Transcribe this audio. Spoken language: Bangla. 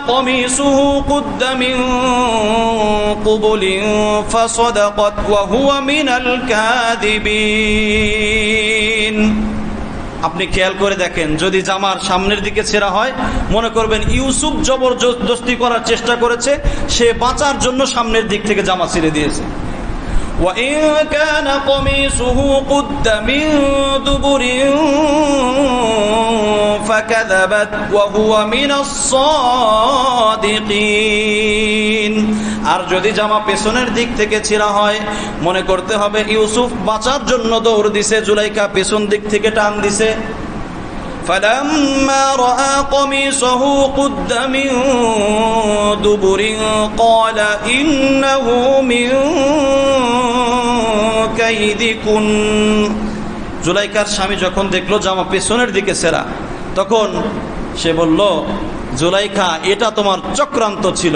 قميصه قد من قبل فصدقت وهو من الكاذبين আপনি খেয়াল করে দেখেন যদি জামার সামনের দিকে ছেঁড়া হয় মনে করবেন ইউসুফ জবরদস্তি করার চেষ্টা করেছে সে বাঁচার জন্য সামনের দিক থেকে জামা ছেড়ে দিয়েছে وإن كان قميصه قد من دبر فكذبت وهو من الصادقين আর যদি জামা পেছনের দিক থেকে ছিঁড়া হয় মনে করতে হবে ইউসুফ বাঁচার জন্য দৌড় দিছে জুলাইকা পেছন দিক থেকে টান দিছে فلما رأى قميصه قد من دبر قال إنه من كيدكن জুলাইকার স্বামী যখন দেখলো জামা পেছনের দিকে সেরা তখন সে বলল জুলাইখা এটা তোমার চক্রান্ত ছিল।